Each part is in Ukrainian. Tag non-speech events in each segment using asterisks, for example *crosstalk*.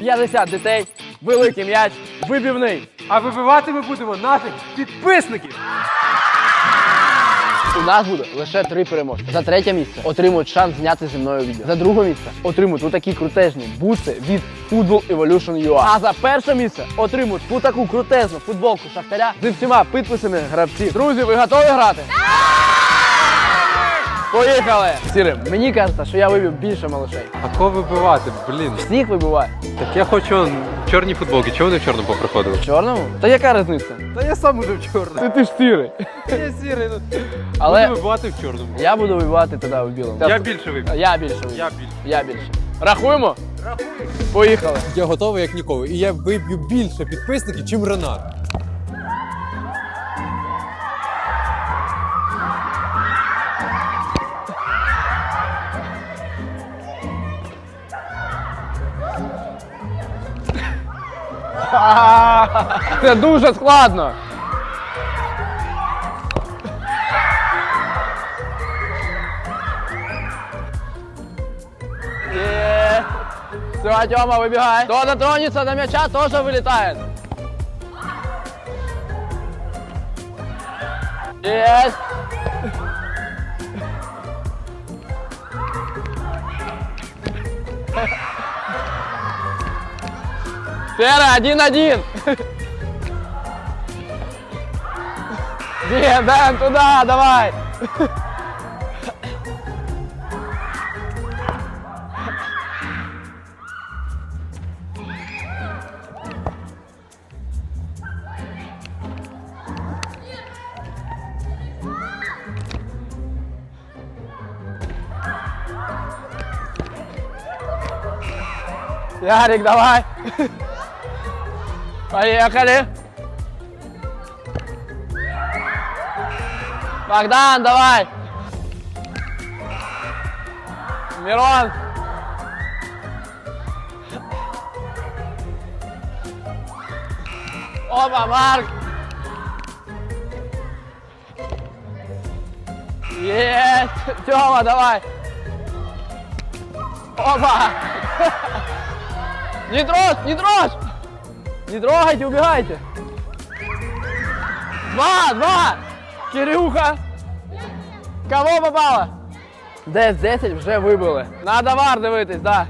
50 дітей, великий м'яч, вибівний. А вибивати ми будемо наших підписників. У нас буде лише три переможці. За третє місце отримують шанс зняти зі мною відео. За друге місце отримують отакі крутезні бутси від Football Evolution UA. А за перше місце отримують ту таку крутезну футболку Шахтаря з всіма підписами гравців. Друзі, ви готові грати? Поїхали! Сірим, мені кажеться, що я вибив більше малышей. А кого вибивати? Блін. Всіх вибиває. Так я хочу он, чорні футболки. Чого вони в чорному поприходили? В чорному? Та яка різниця? Та я сам буду в чорному. Ти, ти ж сірий. *laughs* Я сірий. ну. Але Буду вибивати в чорному. я буду вибивати тоді в білому. Я більше вибив. Я більше вибив. Я більше. Я більше. Рахуємо? Рахуємо. Поїхали. Я готовий як ніколи. І я виб'ю більше підписників, чим Ренат. Це дуже складно. Є. Все, Тьома, вибігай. Хто дотронется до м'яча, теж вилітає. Есть. Сера, один-один. Ден, Дэн, туда, давай. Ярик, давай. Поехали. Богдан, давай. Мирон. Опа, Марк. Есть. Тёма, давай. Опа. *laughs* Не трожь, не трожь. Не трогайте, убегайте. Два, два. Кирюха. Кого попало? Десь 10 вже вибили. Надо вар дивитись, да.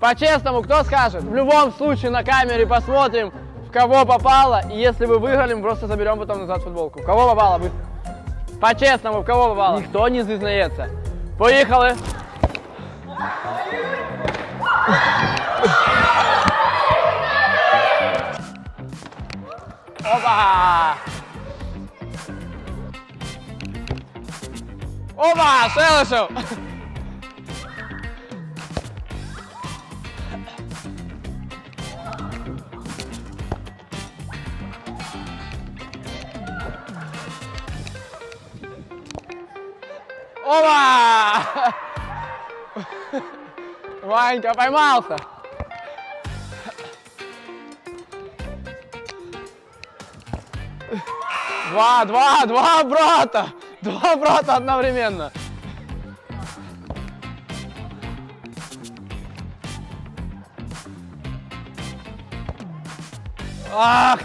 По-честному, кто скажет? В любом случае на камере посмотрим, в кого попало. И если вы выиграли, мы просто заберем потом назад футболку. В кого попало? Вы... По-честному, в кого попало? Никто не зізнається. Поїхали. Опа! Опа! Селишев! Опа! Ванька поймался! Два, два, два брата! Два брата одновременно! Ах!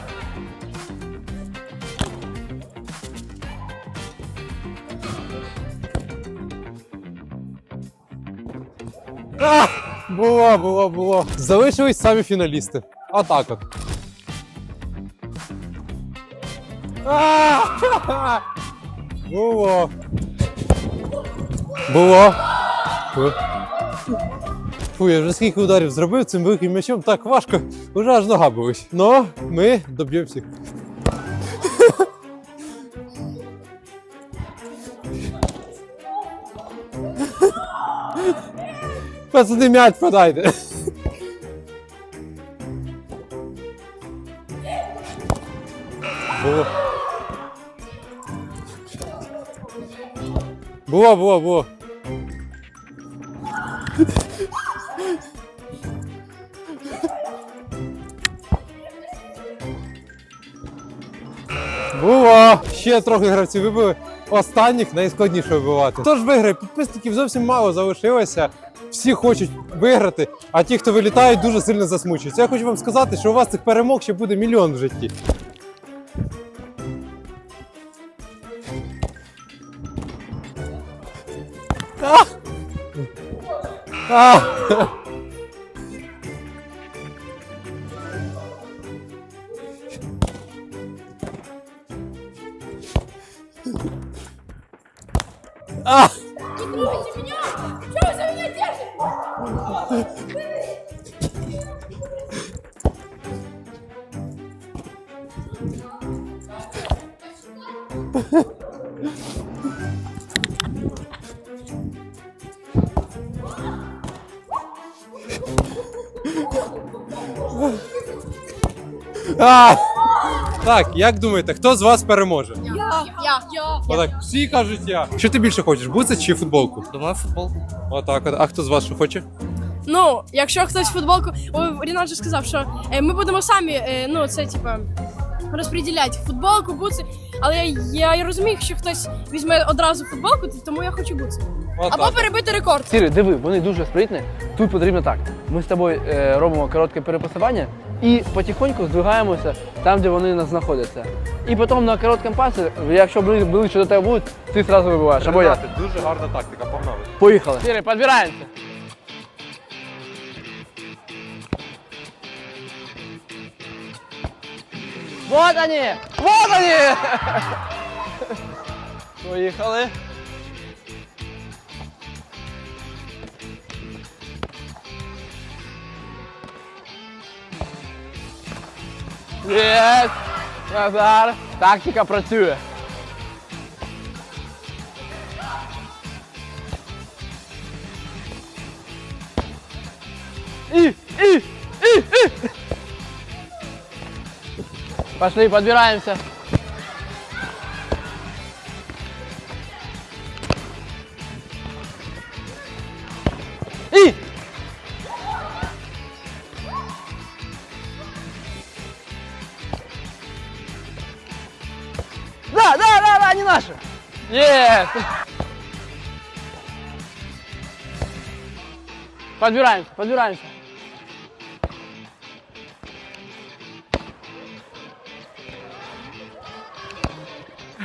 Було, було, було. Залишились самі фіналісти. Отак от. А! *laughs* Було. Було. Фу. Я вже скільки ударів зробив цим великим м'ячом, так важко, вже аж нога болить. Ну, ми доб'ємося. Пацани, м'яч подайте. Було. Було, було, було. Було! Ще трохи гравців вибили. Останніх найскладніше вибивати. Тож виграє, підписників зовсім мало залишилося. всі хочуть виграти, а ті, хто вилітають, дуже сильно засмучуються. Я хочу вам сказати, що у вас цих перемог ще буде мільйон в житті. А! А! А! Трогайте меня! Чего вы за меня держите? А! Так, як думаєте, хто з вас переможе? Я, я, я. Отак, всі кажуть я. Що ти більше хочеш, буци чи футболку? Думаю, футболку. Отак, от. а хто з вас що хоче? Ну, якщо хтось футболку, ой, Рінат же сказав, що е, ми будемо самі, е, ну це типа розподіляти футболку, буци. Але я, я розумію, що хтось візьме одразу футболку, то- тому я хочу буци. Отак. Або перебити рекорд. Сірий, диви, вони дуже спритні. Тут потрібно так. Ми з тобою е, робимо коротке перепасування і потихоньку здвигаємося там, де вони нас знаходяться. І потім на короткому пасі, якщо бли- ближче до тебе будуть, ти одразу вибиваєш. Або я. дуже гарна тактика, погнали. Поїхали. Сірий, підбираємося. Вот они! Вот они! Поїхали. Єс! Назар! Тактика працює. І, і, і, і. Пошли, подбираемся. Да, да, да, да, не наши. Есть. Подбираемся, подбираемся.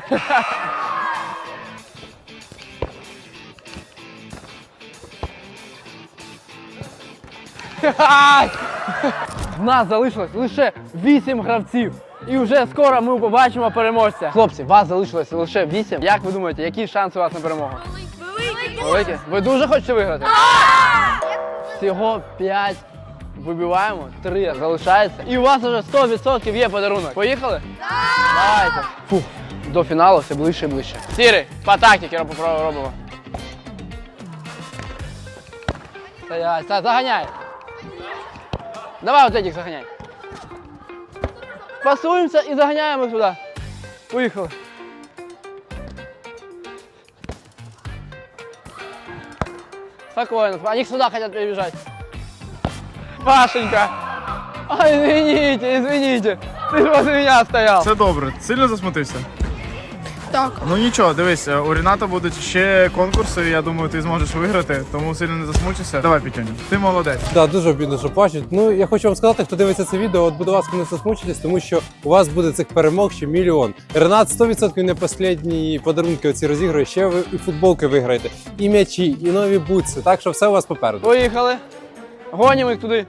*laughs* В *laughs* нас залишилось лише 8 гравців. І вже скоро ми побачимо переможця. Хлопці, вас залишилось лише 8. Як ви думаєте, які шанси у вас на перемогу? Великі? Ви дуже хочете виграти? Всього 5 вибиваємо, 3 залишається. І у вас вже 100% є подарунок. Поїхали? Давайте. Фух, до фіналу все ближче і ближче. Сірий, по тактиці робимо. Стоять, заганяй. Давай вот этих заганяй. Пасуємося і заганяємо їх туди. Поїхали. Спокойно. Они сюда хотят перебежать. Пашенька. Ай, извините, извините. Ты же возле меня стоял. Все добре, сильно засмутився? Так. Ну нічого, дивись, е, у Ріната будуть ще конкурси, я думаю, ти зможеш виграти, тому сильно не засмучуйся. Давай, Пітюню, ти молодець. Да, дуже обідно, що плачуть. Ну я хочу вам сказати, хто дивиться це відео, от будь ласка, не засмучитесь, тому що у вас буде цих перемог ще мільйон. Ренат 100% не останні подарунки оці розігрує. Ще ви і футболки виграєте, і м'ячі, і нові бутси. Так що все у вас попереду. Поїхали. Гонимо їх туди.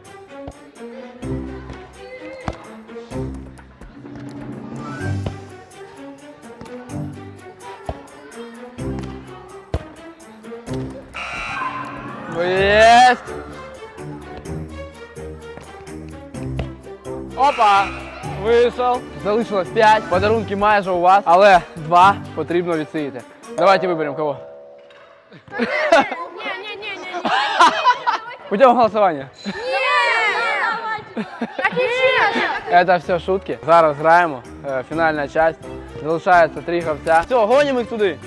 Єсть! Опа! Вийшов. Залишилось 5. Подарунки майже у вас, але 2 потрібно відсіяти. Давайте виберемо кого. Путем голосування. Это все шутки. Зараз граємо. Е, Фінальна часть. Залишається три гравця. Все, гонимо їх туди.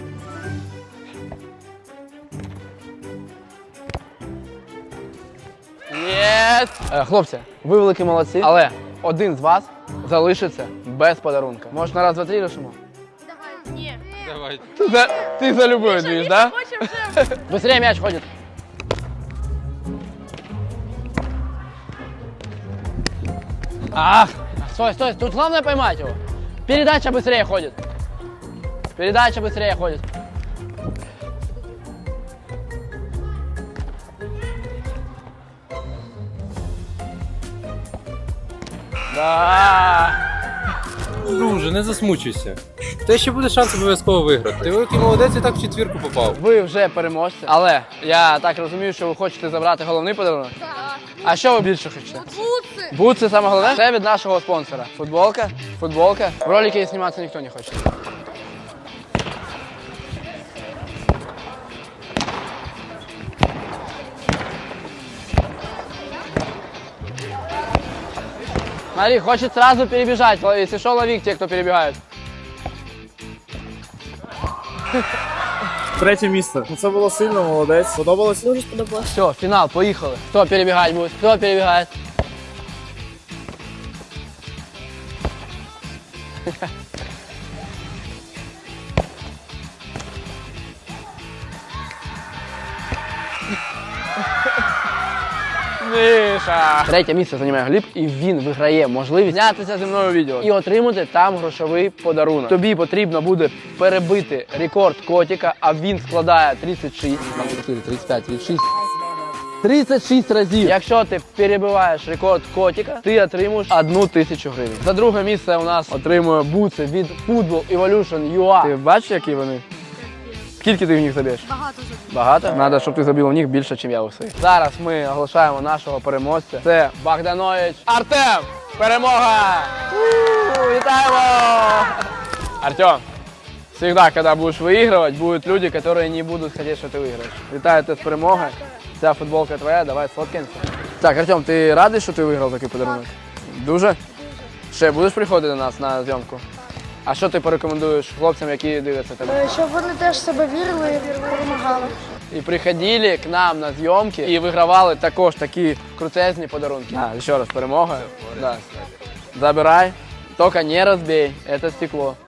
Yes! Е, хлопці, ви великі молодці, але один з вас залишиться без подарунка. Може на раз, два, три рішимо? Давай. Ні. Давай. Ти за, ти за любою двіж, да? *laughs* Быстрее м'яч ходить. Ах! Стой, стой, тут главное поймати його. Передача быстрее ходит. Передача быстрее ходит. Друже, не засмучуйся. В ще буде шанс обов'язково виграти. Ти великий молодець і так в четвірку попав. Ви вже переможці, але я так розумію, що ви хочете забрати головний подарунок. А що ви більше хочете? Бутси! Бутси саме головне. Це від нашого спонсора. Футболка, футболка. Ролики зніматися ніхто не хоче. Смотри, хочет сразу перебежать. Если что, лови те, кто перебегает. Третє місце. Ну це було сильно, молодець. Подобалось? Дуже сподобалось. Все, финал, поехали. Кто перебегать будет? Кто перебегает? *laughs* Миша! Третє місце займає Гліб, і він виграє можливість знятися зі мною відео і отримати там грошовий подарунок. Тобі потрібно буде перебити рекорд котика, а він складає 36, 34, 35, 36, 36 разів. Якщо ти перебиваєш рекорд котика, ти отримуєш одну тисячу гривень. За друге місце у нас отримує бутси від Football Evolution UA. Ти бачиш, які вони? Скільки ти в них заб'єш? Багато забув. Багато? Треба, щоб ти забив у них більше, ніж я у своїх. Зараз ми оголошаємо нашого переможця. Це Богданович Артем! Перемога! У, Вітаємо! Артем, всегда, когда будешь выигрывать, будут люди, которые не будут хотеть, что ты выиграешь. Вітаю тебе з перемогою. Ця футболка твоя, давай сфоткаємося. Так, Артем, ти радий, що ти виграв такий подарунок? Дуже? Ще будеш приходити до нас на зйомку? А що ти порекомендуєш хлопцям, які дивляться тебе? Е, Щоб вони теж в себе вірили і перемагали. і приходили к нам на зйомки і вигравали також такі крутезні подарунки. А, ще раз перемога. Да. Забирай, тільки не розбій, це стекло.